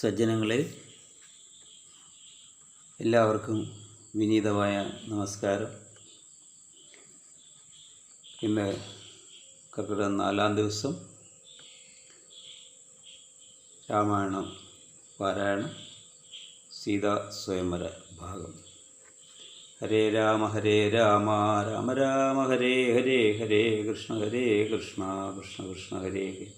സജ്ജനങ്ങളെ എല്ലാവർക്കും വിനീതമായ നമസ്കാരം. ഇന്ന് കർക്കിടക നാലാം ദിവസം രാമായണം പാരായണം സീതാ സ്വയംവര ഭാഗം. ഹരേ രാമ ഹരേ രാമ രാമ രാമ ഹരേ ഹരേ ഹരേ കൃഷ്ണ ഹരേ കൃഷ്ണ കൃഷ്ണ കൃഷ്ണ ഹരേ ഹരേ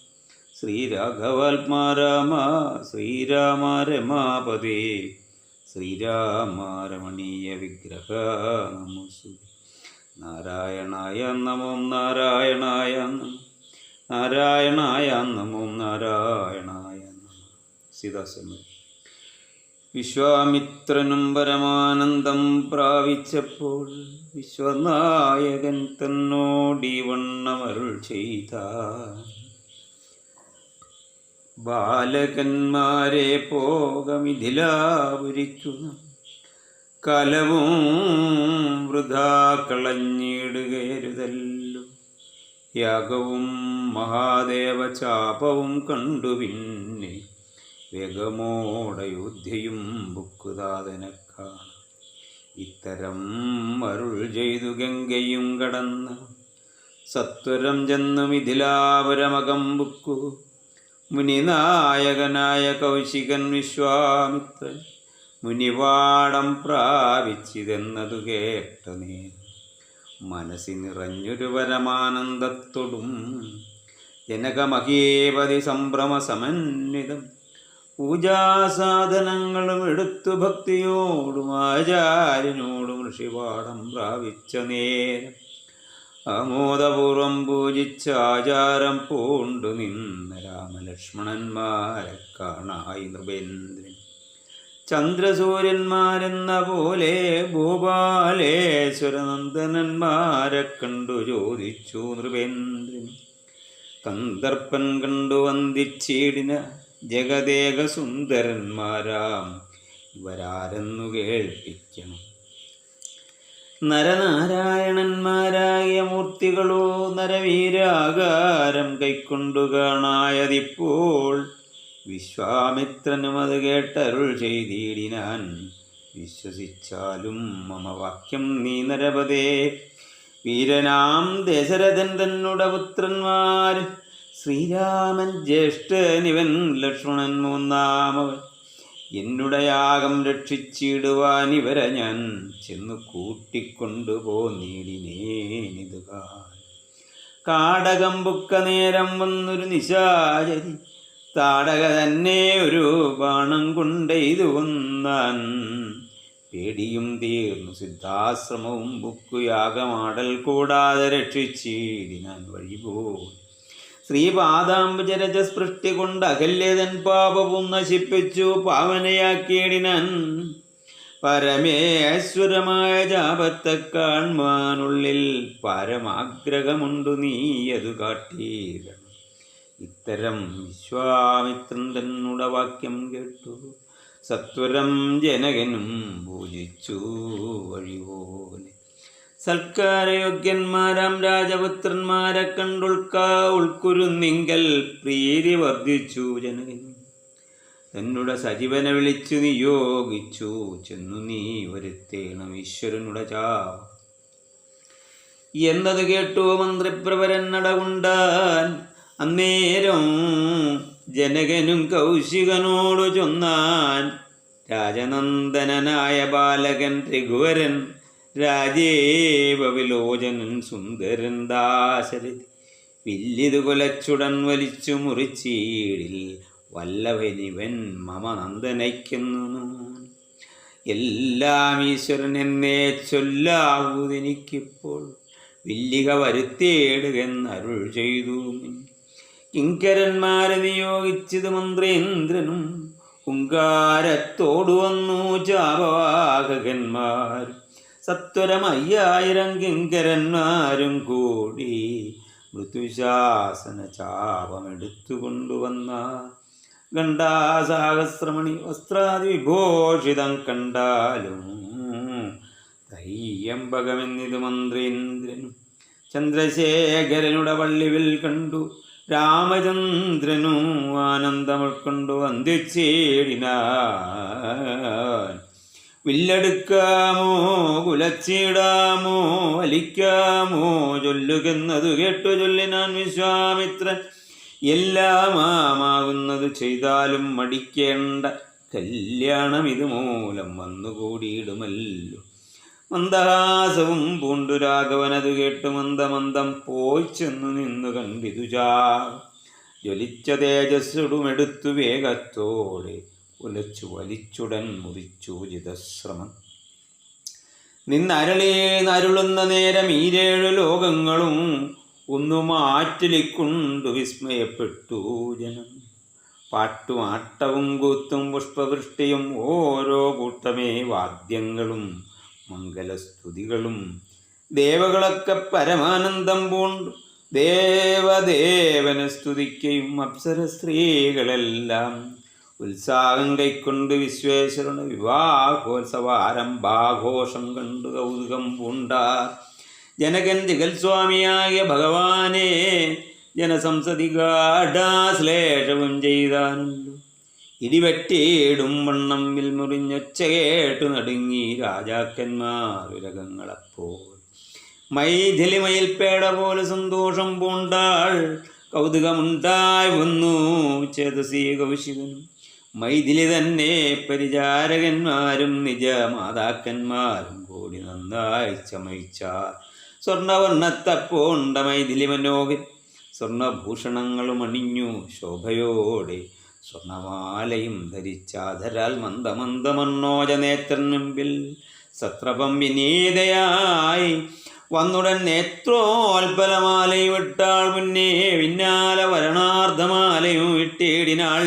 ശ്രീരാഘവാത്മാ രാമ ശ്രീരാമ രമാപതി. ശ്രീരാമ രമണീയ വിഗ്രഹ നമോസു നാരായണായ നമോ നാരായണായ നാരായണായ നമോ നാരായണായ നമോ. സീതാസ്വമി വിശ്വാമിത്രനും പരമാനന്ദം പ്രാപിച്ചപ്പോൾ വിശ്വനായകൻ തന്നോടി വണ്ണമരുൾ ചെയ്ത ബാലകന്മാരെ പോകമിഥിലാപുരിക്കുന്ന കലവും വൃഥാ കളഞ്ഞിടുകരുതല്ലോ യാഗവും മഹാദേവ ചാപവും കണ്ടു പിന്നെ വേഗമോടയോധ്യയും ബുക്കുതാതനെ കാണാം ഇത്തരം അരുൾ ചെയ്തു ഗംഗയും കടന്ന് സത്വരം ചെന്നു മിഥിലാപുരമകം ബുക്കു. മുനിനായകനായ കൗശികൻ വിശ്വാമിത്രൻ മുനിവാടം പ്രാപിച്ചിതെന്നതു കേട്ട നീ. മനസ്സി നിറഞ്ഞൊരു പരമാനന്ദത്തോടും ജനകമഹീപതി സംഭ്രമ സമന്വിതം പൂജാസാധനങ്ങളും എടുത്തു ഭക്തിയോടും ആചാര്യനോടും ഋഷിപാഠം പ്രാപിച്ച നേരം ആമോദപൂർവം പൂജിച്ച് ആചാരം പൂണ്ടു നിന്ന രാമലക്ഷ്മണന്മാരെ കാണായി നൃപേന്ദ്രൻ. ചന്ദ്രസൂര്യന്മാരെന്ന പോലെ ഭൂപാലേശ്വരനന്ദനന്മാരെ കണ്ടു ചോദിച്ചു നൃപേന്ദ്രൻ. കന്ദർപ്പൻ കണ്ടു വന്ദിച്ചിടിന ജഗദേക സുന്ദരന്മാരാം ഇവരാരെന്നു കേൾപ്പിക്കണം. നരനാരായണന്മാരായ മൂർത്തികളോ നരവീരാകാരം കൈക്കൊണ്ടു കാണായതിപ്പോൾ വിശ്വാമിത്രനും അത് കേട്ടരുൾ ചെയ്തിടിനാൻ. വിശ്വസിച്ചാലും മമ വാക്യം നീ നരപതേ. വീരനാം ദശരഥൻ തന്നുട പുത്രന്മാർ. ശ്രീരാമൻ ജ്യേഷ്ഠനിവൻ ലക്ഷ്മണൻ മൂന്നാമവൻ. എന്നുടെ യാഗം രക്ഷിച്ചിടുവാൻ ഇവരെ ഞാൻ ചെന്നു കൂട്ടിക്കൊണ്ടുപോ പോന്നീടിനേനിത് കാടകം പുക്ക നേരം വന്നൊരു നിശാചരി താടക തന്നെ ഒരു ബാണം കൊണ്ടെയ്തു വന്നാൻ. പേടിയും തീർന്നു സിദ്ധാശ്രമവും ബുക്കു യാഗമാടൽ കൂടാതെ രക്ഷിച്ചിടിനാൻ വഴിപോയി. ശ്രീപാദാംബുജരജ സ്പൃഷ്ടി കൊണ്ട് അകല്യതൻ പാപവും നശിപ്പിച്ചു പാവനയാക്കിയടിനൻ. പരമേശ്വരമായ ജാപത്തെ കാൺമാനുള്ളിൽ പരമാഗ്രഹമുണ്ടു നീയതു കാട്ടിയിടണം ഇത്തരം വിശ്വാമിത്രൻ തന്നുട വാക്യം കേട്ടു. സത്വരം ജനകനും പൂജിച്ചു വഴിപോലെ. സൽക്കാരയോഗ്യന്മാരാം രാജപുത്രന്മാരെ കണ്ടുൾക്ക ഉൾക്കുരുന്നിങ്കൽ പ്രീതി വർദ്ധിച്ചു ജനകൻ തന്നുട സജീവനെ വിളിച്ചു നിയോഗിച്ചു. ചെന്നു നീ വരുത്തേണം ഈശ്വരനുട ചാ എന്നത് കേട്ടു മന്ത്രിപ്രവരൻ നടകുണ്ടാൻ അന്നേരം ജനകനും കൗശികനോടു ചൊന്നാൻ രാജനന്ദനായ ബാലകൻ രഘുവരൻ രാജേവ വിലോചനൻ സുന്ദരൻ ദാശരഥി. വില്ലിതു കുലച്ചുടൻ വലിച്ചു മുറിച്ചീടിൽ വല്ലവനിവൻ മമ നന്ദനയ്ക്കുന്നു. എല്ലാം ഈശ്വരൻ എന്നേ ചൊല്ലാവൂതെനിക്കിപ്പോൾ വില്ലിക വരുത്തേടുകെന്നരുൾ ചെയ്തു. കിങ്കരന്മാരെ നിയോഗിച്ചത് മന്ത്രേന്ദ്രനും ഉങ്കാരത്തോടു വന്നു ചാപവാഹകന്മാർ. സത്വരമയ്യായിരം കിങ്കരന്മാരും കൂടി മൃത്യുശാസന ചാപമെടുത്തു കൊണ്ടുവന്ന ഗണ്ടാസാഹസ്രമണി വസ്ത്രാതി വിഭൂഷിതം കണ്ടാലും തയ്യമ്പകമെന്നിത് മന്ത്രീന്ദ്രനും ചന്ദ്രശേഖരനുടെ വള്ളിവിൽ കണ്ടു. രാമചന്ദ്രനും ആനന്ദമുൾക്കൊണ്ടു വന്ദിച്ചേടിനാൻ വില്ലെടുക്കാമോ കുലച്ചിടാമോ വലിക്കാമോ ചൊല്ലുകെന്നതു കേട്ടു ചൊല്ലിനാൻ വിശ്വാമിത്രൻ. എല്ലാമാകുന്നത് ചെയ്താലും മടിക്കേണ്ട കല്യാണം ഇതുമൂലം വന്നുകൂടിയിടുമല്ലോ. മന്ദഹാസവും പൂണ്ടു രാഘവനത് കേട്ട് മന്ദമന്ദം പോയി ചെന്നു നിന്നു കണ്ടിതുജാ ജ്വലിച്ച തേജസ്സുടുമെടുത്തു വേഗത്തോടെ ഉലച്ചു വലിച്ചുടൻ മുറിച്ചു ജിതശ്രമം. നിന്നരളേ നരുളുന്ന നേരം ഈരേഴു ലോകങ്ങളും ഒന്നു മാറ്റിലിക്കൊണ്ടു വിസ്മയപ്പെട്ടു ജനം. പാട്ടും ആട്ടവും കൂത്തും പുഷ്പവൃഷ്ടിയും ഓരോ കൂട്ടമേ വാദ്യങ്ങളും മംഗലസ്തുതികളും. ദേവകളൊക്കെ പരമാനന്ദം പൂണ്ടു. ദേവദേവനെ സ്തുതിക്കുകയും അപ്സര സ്ത്രീകളെല്ലാം ഉത്സാഹം കൈക്കൊണ്ട് വിശ്വേശ്വരന് വിവാഹോത്സവ ആരംഭാഘോഷം കണ്ടു കൗതുകം പൂണ്ട. ജനകൻ ജഗൽസ്വാമിയായ ഭഗവാനെ ജനസംസതി ഗാഢാശ്ലേഷവും ചെയ്താനുള്ളു ഇടിവെട്ടിയിടും വണ്ണം വിൽമുറിഞ്ഞൊച്ച കേട്ടു നടുങ്ങി രാജാക്കന്മാർ ഉരകങ്ങളപ്പോൾ മൈഥിലി മയിൽപ്പേട പോലെ സന്തോഷം പൂണ്ടാൾ കൗതുകമുണ്ടായി വന്നു ചേതസീ കൗശികനും മൈഥിലി തന്നെ പരിചാരകന്മാരും നിജ മാതാക്കന്മാരും കൂടി നന്നായി ചമയിച്ചാർ. സ്വർണവർണത്തപ്പോണ്ട മൈഥിലി മനോഹൻ സ്വർണഭൂഷണങ്ങളും അണിഞ്ഞു ശോഭയോടെ സ്വർണമാലയും ധരിച്ചാധരാൽ മന്ദമന്ദമണ്ണോജ നേത്രൻ മുമ്പിൽ സത്രപം വിനീതയായി വന്നുടൻ നേത്രോൽപലമാലയും ഇട്ടാൾ മുന്നേ പിന്നാലെ വരണാർദ്ധമാലയും ഇട്ടേടിനാൾ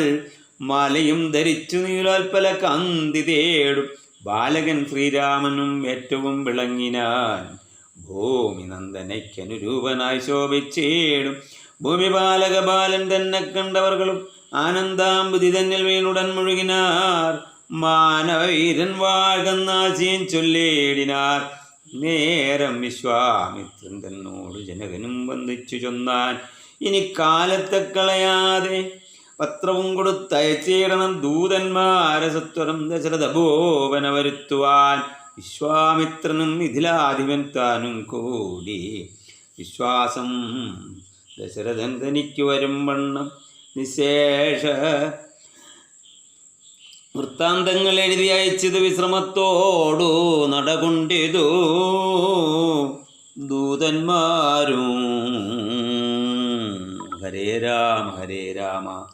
മാലയും ധരിച്ചു നീലോൽപ്പല കാന്തി തേടും. ബാലകൻ ശ്രീരാമനും ഏറ്റവും വിളങ്ങിനാൻ. ഭൂമി നന്ദനയ്ക്കനുരൂപനായി ശോഭിച്ചേടും. ഭൂമി ബാലക ബാലൻ തന്നെ കണ്ടവർകളും ആനന്ദാമ്പുതി തന്നിൽ വീണുടൻ മുഴുകിനാർ. മാനവീരൻ വാഴ്കന്നാശിയൻ ചൊല്ലേടിനാർ. നേരം വിശ്വാമിത്രൻ തന്നോട് ജനകനും വന്ദിച്ചു ചൊന്നാൻ. ഇനി കാലത്തെ കളയാതെ പത്രവും കൊടുത്തയച്ചേടണം ദൂതന്മാരെ സത്വരം ദശരഥ ഭോവന വരുത്തുവാൻ. വിശ്വാമിത്രനും മിഥിലാധിപൻ താനും കൂടി. വിശ്വാസം ദശരഥൻ തനിക്ക് വരും വണ്ണം നിശേഷ. വൃത്താന്തങ്ങൾ എഴുതി അയച്ചത് വിശ്രമത്തോടു നടകൊണ്ടിതു. ദൂതന്മാരും ഹരേ രാമ ഹരേ രാമ.